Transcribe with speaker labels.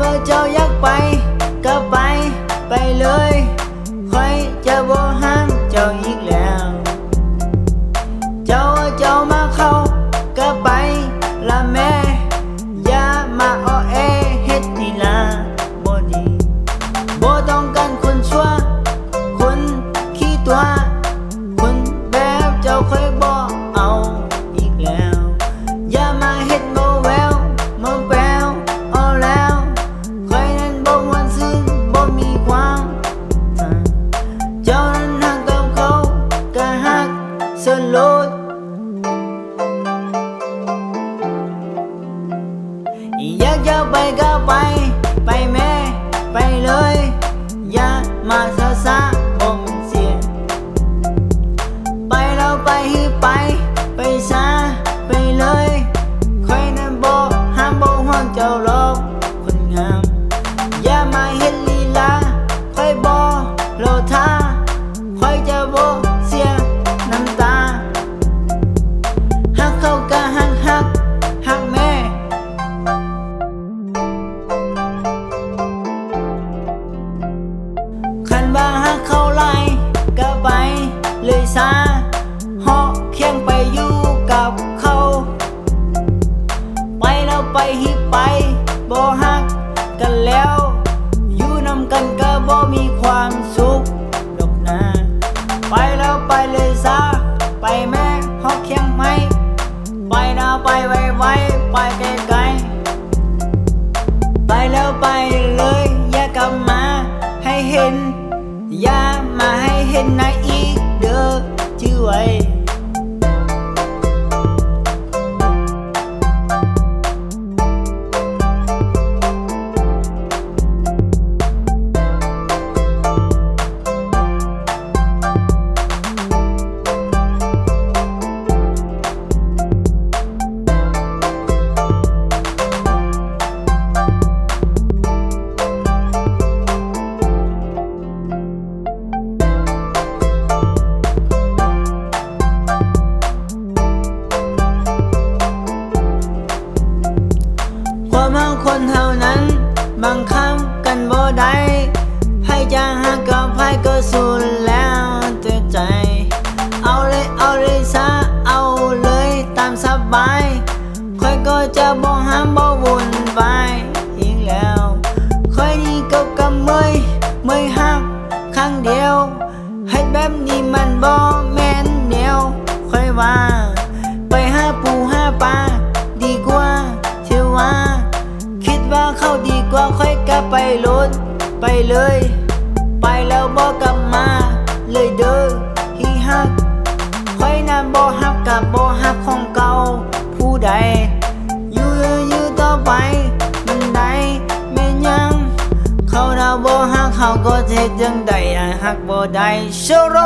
Speaker 1: ว่าเจ้าอยากไป ก็ไปไปเลยค่อยจะบ่ห้ามเจ้าอีกแล้ว เจ้าเจ้ามาเข้าก็ไปละแม่อย่ามาอ้อเอเฮ็ดนี่ละบ่ดีบ่ต้องการคนชั่วคนขี้ตัว อยากจะไปก็ไป ไปแม่ ไปเลย อย่ามาซาซา เขาไล่กะใบเลยซาเหาะเคียงไปอยู่กับเขา ไปแล้วไปฮิไปบ่ฮักกันแล้ว อยู่นำกันก็บ่มีความสุขดอกนาไปแล้วไปเลยซะไปแม่ฮอกเคียงไหมไปนะไปไวไวไปไกลไกลไปแล้วไปเลยอย่ากลับมาให้เห็น บังคับกันบ่ได้ให้จะหักกับใครก็สุดแล้วแต่ใจ เอาเลยเอาเลยซะเอาเลยตามสบายค่อยก็จะบ่ห้ามบ่วุ่นวายอีกแล้วค่อยนี่ก็กำเมยเมยหักครั้งเดียว ให้แบบนี้มันบ่แม่นแนวค่อยว่า ไปหาปูหาปลาดีกว่าเชื่อว่า คิดว่าเขาดี กว่าค่อยกลับไปรถไปเลย ไปแล้วบอกกลับมา เลยเด้อฮีฮักค่อยนั้นบ่ฮักกับบ่ฮักของเก่าผู้ใดอยู่อยู่ต่อไป มันได้แม่นยัง เขาน่ะบ่ฮักเขาก็เทจังใดอะฮักบ่ได้โชโร